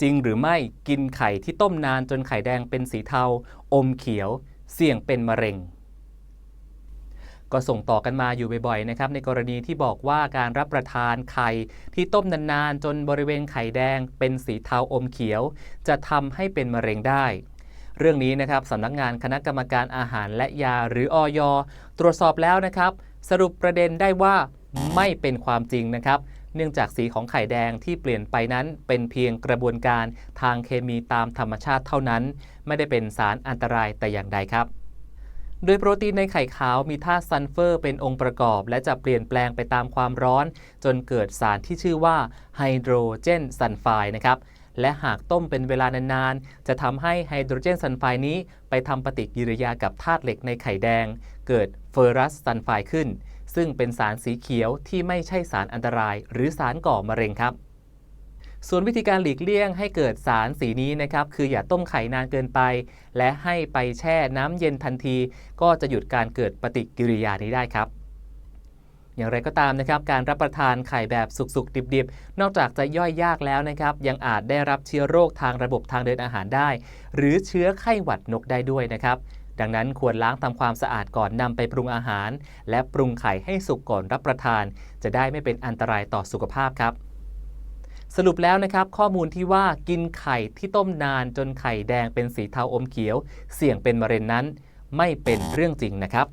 จริงหรือไม่กินไข่ที่ต้มนานจนไข่แดงเป็นสีเทา อมเขียว เสี่ยงเป็นมะเร็ง ก็ส่งต่อกันมาอยู่บ่อยๆนะครับในกรณีที่บอกว่าการรับประทานไข่ที่ต้มนานๆ จนบริเวณไข่แดง เป็นสีเทาอมเขียว จะทำให้เป็นมะเร็งได้เรื่องนี้นะครับสำนักงานคณะกรรมการอาหารและยาหรืออยตรวจสอบแล้วนะครับ สรุปประเด็นได้ว่าไม่เป็นความจริงนะครับ เนื่องจากสีของไข่แดงที่เปลี่ยนไปนั้นเป็นเพียงกระบวนการทางเคมีตามธรรมชาติเท่านั้น ไม่ได้เป็นสารอันตรายแต่อย่างใดครับโดยโปรตีนในไข่ขาวมีธาตุซัลเฟอร์เป็นองค์ประกอบ และจะเปลี่ยนแปลงไปตามความร้อน จนเกิดสารที่ชื่อว่าไฮโดรเจนซัลไฟด์นะครับและหากต้มเป็นเวลานานๆ จะทำให้ไฮโดรเจนซัลไฟด์นี้ ไปทำปฏิกิริยากับธาตุเหล็กในไข่แดง เกิดเฟอรัสซัลไฟด์ขึ้น ซึ่งเป็นสารสีเขียวที่ไม่ใช่สารอันตราย หรือสารก่อมะเร็งครับ ส่วนวิธีการหลีกเลี่ยงให้เกิดสารสีนี้นะครับ คืออย่าต้มไข่นานเกินไป และให้ไปแช่น้ำเย็นทันที ก็จะหยุดการเกิดปฏิกิริยานี้ได้ครับอย่างไรก็ตามนะครับการรับประทานไข่แบบสุกๆ ดิบๆ นอกจากจะย่อยยากแล้วนะครับ ยังอาจได้รับเชื้อโรคทางระบบทางเดินอาหารได้ หรือเชื้อไข้หวัดนกได้ด้วยนะครับ ดังนั้นควรล้างทำความสะอาดก่อนนำไปปรุงอาหาร และปรุงไข่ให้สุกก่อนรับประทาน จะได้ไม่เป็นอันตรายต่อสุขภาพครับ สรุปแล้วนะครับข้อมูลที่ว่ากินไข่ที่ต้มนานจนไข่แดงเป็นสีเทาอมเขียว เสี่ยงเป็นมะเร็งนั้น ไม่เป็นเรื่องจริงนะครับ